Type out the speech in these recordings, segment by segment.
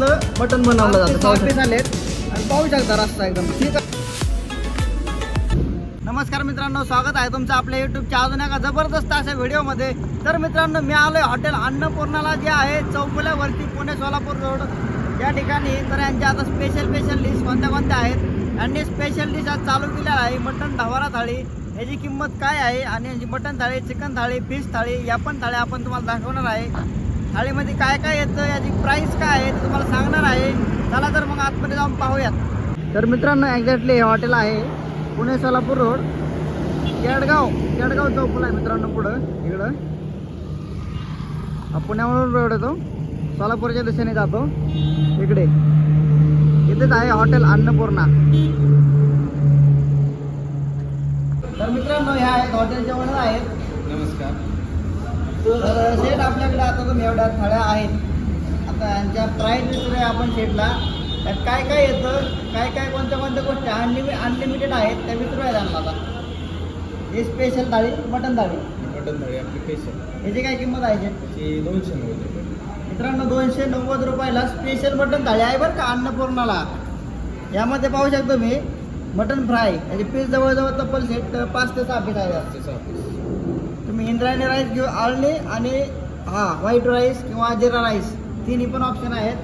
मटण बनवलं जातं. सहा पीस आलेत आणि पाहू शकता रस्ता एकदम. ठीक आहे. नमस्कार मित्रांनो स्वागत आहे तुमचं आपल्या युट्यूबच्या अजून एका जबरदस्त अशा व्हिडिओमध्ये तर मित्रांनो मी आलोय हॉटेल अन्नपूर्णाला जे आहे चौफुल्यावरती पुणे सोलापूर रोड. या ठिकाणी तर यांच्या आता स्पेशल स्पेशल डिश कोणत्या कोणत्या आहेत? यांनी स्पेशल डिश आज चालू केलेला आहे. मटण ढवारा थाळी. याची किंमत काय आहे? आणि यांची मटण थाळी चिकन थाळी फिश थाळी या पण थाळ्या आपण तुम्हाला दाखवणार आहे. थाळीमध्ये काय काय येतं याची प्राईस काय आहे ते तुम्हाला सांगणार आहे. चला तर मग आतमध्ये जाऊन पाहूयात. तर मित्रांनो एक्झॅक्टली हे हॉटेल आहे पुणे सोलापूर रोड. केडगाव केडगाव चौकला आहे मित्रांनो पुढं इकडं. हा पुण्यावरून रोड येतो. सोलापूरच्या दिशेने जातो. इकडे. इथेच आहे हॉटेल अन्नपूर्णा. तर मित्रांनो ह्या आहेत हॉटेलच्या ओनर आहेत. नमस्कार. तर सेट आपल्याकडे आता तुम्ही एवढ्या थाळ्या आहेत. आता यांच्या प्राईस विचारूया आपण सेटला त्यात काय काय येतं काय काय कोणत्या कोणत्या गोष्टी अनलिमि अनलिमिटेड आहेत त्या विचारूया त्यांना आता. हे special thali mutton thali. Mutton thali आपली स्पेशल याची काय किंमत आहे शेट? ती दोनशे नव्वद रुपये. मित्रांनो दोनशे नव्वद रुपयाला स्पेशल मटन थाळी आहे बरं का अन्नपूर्णाला. यामध्ये पाहू शकतो मी मटन फ्राय याचे पीस जवळजवळ तब्बल सेट पाच ते सहा पीस आहे. पाच ते सहा piece. तुम्ही इंद्रायणी राईस घेऊ आळणी आणि हा व्हाईट राईस किंवा जिरा राईस तिन्ही पण ऑप्शन आहेत.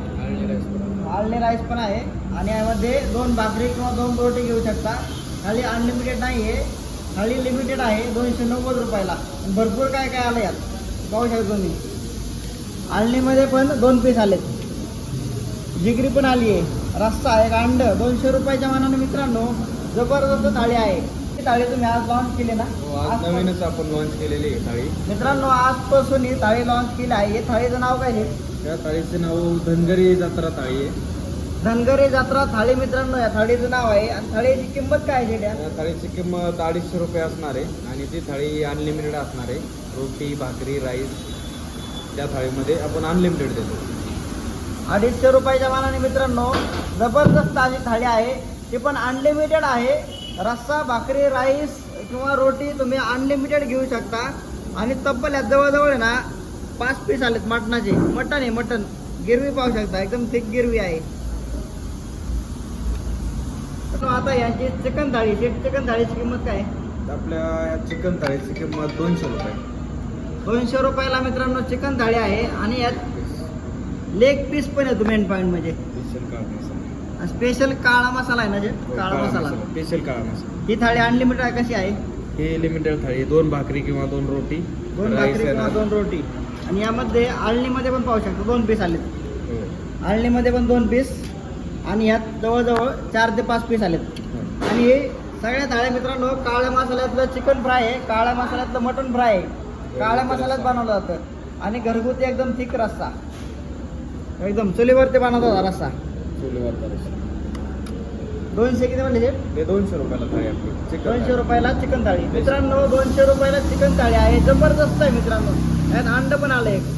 आळणी राईस पण. आहे. आणि यामध्ये दोन भाकरी किंवा दोन रोटी घेऊ शकता. थाळी अनलिमिटेड नाही आहे थाळी लिमिटेड आहे दोनशे नव्वद रुपयाला. भरपूर काय काय आलं यात? पाहू शकतो तुम्ही. आळणीमध्ये पण दोन पीस आलेत. जिगरी पण आली आहे रस्सा आहे अंड दोनशे रुपयाच्या मानाने मित्रांनो जबरदस्त थाळी आहे. थाळी तुम्ही आज लॉन्च केली ना? हो, आज आजपासून- नवीनच आपण लॉन्च केलेली आहे थाळी मित्रांनो आजपासून ही थाळी लॉन्च केली आहे. हे थाळीचं नाव काय आहे त्या थाळीचे नाव धनगरी जत्रा थाळी आहे. धनगरी जत्रा थाळी मित्रांनो या थाळीचं नाव आहे. आणि थाळीची किंमत काय आहे त्या थाळीची किंमत अडीचशे रुपये असणार आहे. आणि ती थाळी अनलिमिटेड असणार आहे. रोटी भाकरी राईस त्या थाळीमध्ये आपण अनलिमिटेड देतो. अडीचशे रुपयाच्या मानाने मित्रांनो जबरदस्त अशी थाळी आहे. ती पण अनलिमिटेड आहे. रस्सा भाकरी राईस किंवा रोटी तुम्ही अनलिमिटेड घेऊ शकता. आणि तब्बल यात जवळजवळ आहे ना पाच पीस आलेत मटणाचे. मटण आहे मटण. गिरवी पाहू शकता एकदम थिक गिरवी आहे. आता यांची चिकन थाळी चिकन थाळीची किंमत काय? आपल्या या चिकन थाळीची किंमत दोनशे रुपये. दोनशे रुपयाला मित्रांनो चिकन थाळी आहे. आणि यात लेग पीस पण येतो मेन पॉईंट म्हणजे स्पेशल काळा मसाला आहे ना जे? हो, काळा मसाला. स्पेशल काळा मसाला. ही थाळी अनलिमिटेड आहे कशी आहे? ही लिमिटेड थाळी दोन भाकरी किंवा दोन रोटी. दोन भाकरी किंवा. दोन रोटी. आणि यामध्ये आळणीमध्ये पण पाहू शकतो. दोन पीस आलेत. हो. आळणीमध्ये पण दोन पीस आणि यात जवळजवळ चार ते पाच पीस आलेत. हो. आणि हे सगळ्या थाळ्या मित्रांनो काळ्या मसाल्यातलं चिकन फ्राय आहे. काळ्या मसाल्यातलं मटन फ्राय आहे. काळ्या मसाल्यात बनवलं जातं. आणि घरगुती एकदम थिक रस्सा. एकदम चुलीवरती बनवला रस्सा. चुलीवर करायचं. दोनशे किती म्हणले ते? ते दोनशे रुपयाला थाळी आपली चिकन दोनशे. रुपयाला चिकन थाळी. मित्रांनो दोनशे रुपयाला चिकन थाळी आहे. जबरदस्त आहे मित्रांनो. यात अंड पण आलं एक.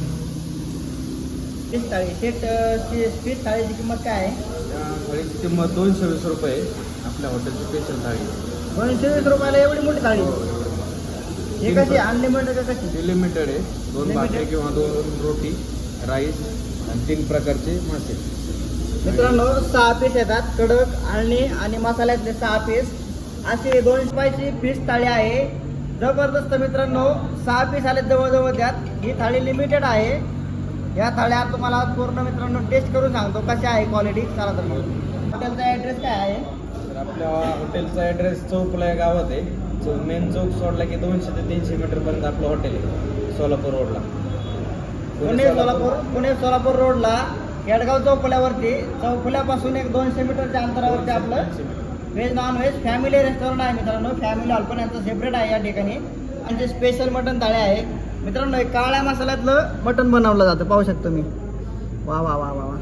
फिश थाळी. फिश थाळीची किंमत काय आहे? थाळीची किंमत दोनशे वीस रुपये. आपल्या हॉटेलची स्पेशल थाळी. दोनशे वीस रुपयाला एवढी मोठी थाळी? हे. कशी अनलिमिटेड का कशी? ती लिमिटेड आहे. दोन? भाकरी किंवा दोन रोटी राईस आणि तीन प्रकारचे मासे. मित्रांनो सहा पीस येतात कडक आणि आणि मसाल्यातले सहा पीस. अशी दोन रुपयाची फिश थाळी आहे. जबरदस्त मित्रांनो सहा पीस आले जवळजवळ त्यात. ही थाळी लिमिटेड आहे. या थाळ्या तुम्हाला पूर्ण मित्रांनो टेस्ट करून सांगतो कशी आहे क्वालिटी चला तर मग. हॉटेलचा ॲड्रेस काय आहे? तर आपल्या हॉटेलचा ॲड्रेस चौकला या गावात आहे. चौ मेन चौक सोडला की दोनशे ते तीनशे मीटरपर्यंत आपलं हॉटेल आहे. सोलापूर रोडला पुणे सोलापूर. पुणे सोलापूर रोडला केडगाव चौफुल्यावरती चौफुल्यापासून एक दोनशे मीटरच्या अंतरावरती आपलं veg non veg family restaurant आहे मित्रांनो. फॅमिली हॉल पण यांचं सेपरेट आहे या ठिकाणी. आणि जे स्पेशल मटन थाळी आहे मित्रांनो हे काळ्या मसाल्यातलं मटन बनवलं जातं. पाहू शकतो मी वा वा वा वा वा.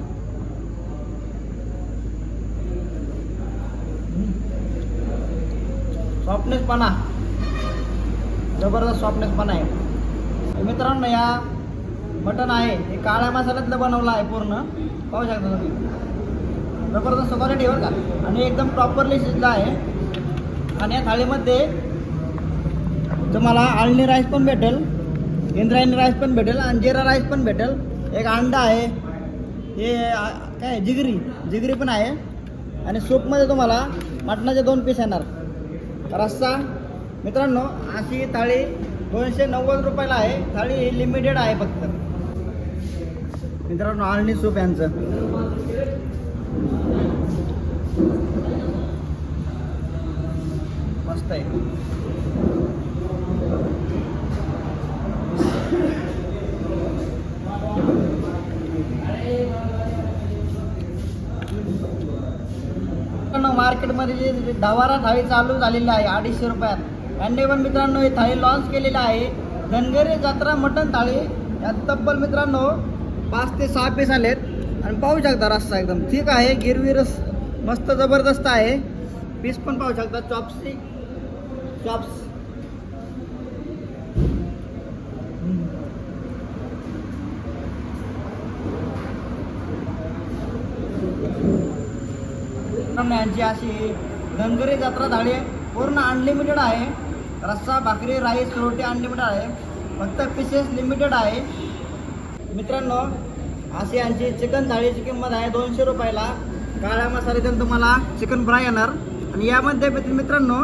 सॉफ्टनेस पणा. जबरदस्त सॉफ्टनेस पण आहे मित्रांनो या मटन आहे हे काळ्या मसाल्यातलं बनवलं आहे पूर्ण. पाहू शकता तुम्ही. जबरदस्त क्वालिटी बरं का. आणि एकदम प्रॉपरली शिजलं आहे. आणि या थाळीमध्ये तुम्हाला आळणी राईस पण भेटेल इंद्रायणी राईस पण भेटेल आणि जिरा राईस पण भेटेल. एक अंडा आहे हे काय जिगरी. जिगरी पण आहे. आणि सूपमध्ये तुम्हाला मटणाचे दोन पीस येणार. रस्सा. मित्रांनो अशी थाळी दोनशे नव्वद रुपयाला आहे. थाळी ही लिमिटेड आहे फक्त. मित्रांनो आळणी सूप यांचं. मस्त आहे. मार्केटमध्ये जी थाळी चालू झालेली आहे अडीचशे रुपयात. यांनी पण मित्रांनो ही थाळी लॉन्च केलेली आहे. धनगरी जत्रा मटण थाळी. यात तब्बल मित्रांनो पाच ते सहा पीस आलेत. आणि पाहू शकता रस्ता एकदम. ठीक आहे गिरवी रस मस्त जबरदस्त आहे. पीस पण पाहू शकता. चॉपस्टिक चॉप्स यांची अशी धनगरी जत्रा थाळी आहे. पूर्ण अनलिमिटेड आहे. रस्सा भाकरी राईस रोटी अनलिमिटेड आहे. फक्त पीसेस लिमिटेड आहे. मित्रांनो अशी यांची चिकन थाळीची किंमत आहे दोनशे रुपयाला. काळ्या मसाल्यातून तुम्हाला चिकन फ्राय येणार. आणि यामध्ये मित्रांनो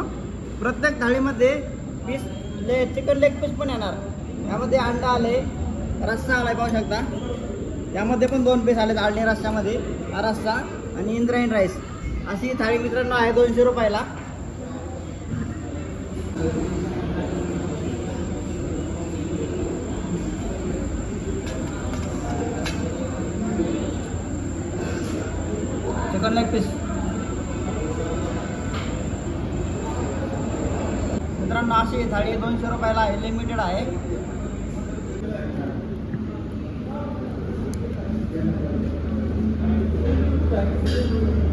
प्रत्येक थाळीमध्ये पीस ले चिकन लेग पीस पण येणार. यामध्ये अंडा आले रस्सा आलाय पाहू शकता. यामध्ये पण दोन पीस आलेत आळणी रस्स्यामध्ये. हा रस्सा आणि इंद्रायण राईस अशी ही थाळी मित्रांनो आहे दोनशे रुपयाला. चिकन लेग पीस मित्रांनो अशी थाळी दोनशे रुपयाला आहे लिमिटेड आहे Thank you.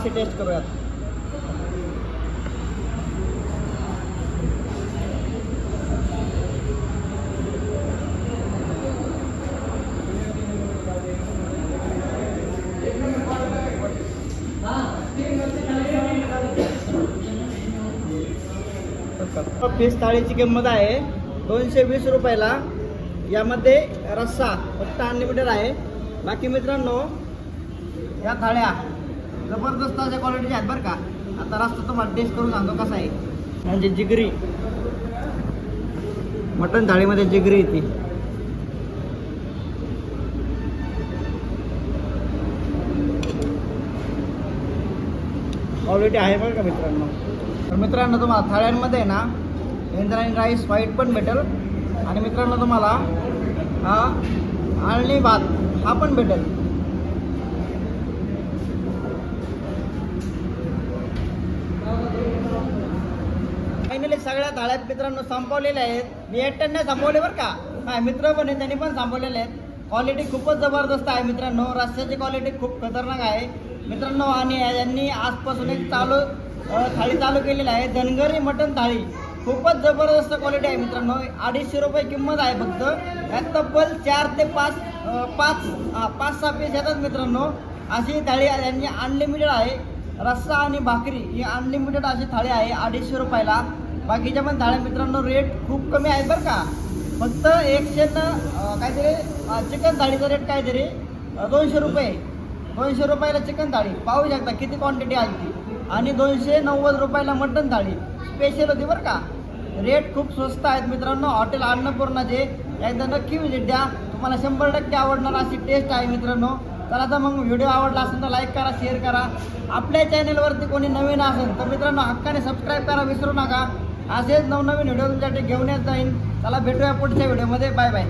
मासे टेस्ट करूयात. पीस थाळीची किंमत आहे दोनशे वीस रुपयाला. यामध्ये रस्सा फक्त अनलिमिटेड आहे. बाकी मित्रांनो या थाळ्या जबरदस्त अशा क्वालिटीचे आहेत बरं का. आता रस्ता तुम्हाला टेस्ट करून सांगतो कसा आहे. म्हणजे जिगरी. मटण थाळीमध्ये जिगरी येते. क्वालिटी आहे बरं का मित्रांनो. तर मित्रांनो तुम्हाला थाळ्यांमध्ये ना इंद्रायणी राईस व्हाईट पण भेटेल. आणि मित्रांनो तुम्हाला हा आळणी भात हा पण भेटेल. फायनली थाळ्यात मित्रांनो संपवलेल्या आहेत. मी एकट्याने संपवले बरं का? माझ्या मित्र पण आहेत त्यांनी पण संपवलेले आहेत. क्वालिटी खूपच जबरदस्त आहे मित्रांनो. रस्त्याची क्वालिटी खूप खतरनाक आहे. मित्रांनो आणि यांनी आजपासून एक चालू थाळी चालू केलेली आहे. धनगरी मटण थाळी. खूपच जबरदस्त क्वालिटी आहे मित्रांनो. अडीचशे रुपये किंमत आहे फक्त. यात तब्बल चार ते पाच पाच पाच सहा पीस येतात मित्रांनो. अशी थाळी यांनी अनलिमिटेड आहे. रस्सा आणि भाकरी ही अनलिमिटेड अशी थाळी आहे अडीचशे रुपयाला. बाकीच्या पण थाळ्या मित्रांनो रेट खूप कमी आहेत बरं का. फक्त एकशे न काहीतरी चिकन थाळीचा रेट काहीतरी दोनशे रुपये. दोनशे रुपयाला चिकन थाळी. पाहू शकता किती क्वांटिटी आहे ती आणि दोनशे नव्वद रुपयाला मटन थाळी. स्पेशल होती बरं का. रेट खूप स्वस्त आहेत मित्रांनो. हॉटेल अन्नपूर्णाचे एकदा नक्की विजिट द्या. तुम्हाला शंभर टक्के आवडणार अशी टेस्ट आहे मित्रांनो. तर आता मग व्हिडिओ आवडला असेल तर लाईक करा शेअर करा. आपल्या चॅनेलवरती कोणी नवीन असेल तर मित्रांनो हक्काने सबस्क्राईब करा. विसरू नका. असेच नवनवीन व्हिडिओ तुमच्यासाठी घेऊन येत जाईन. चला भेटूया पुढच्या व्हिडिओमध्ये बाय बाय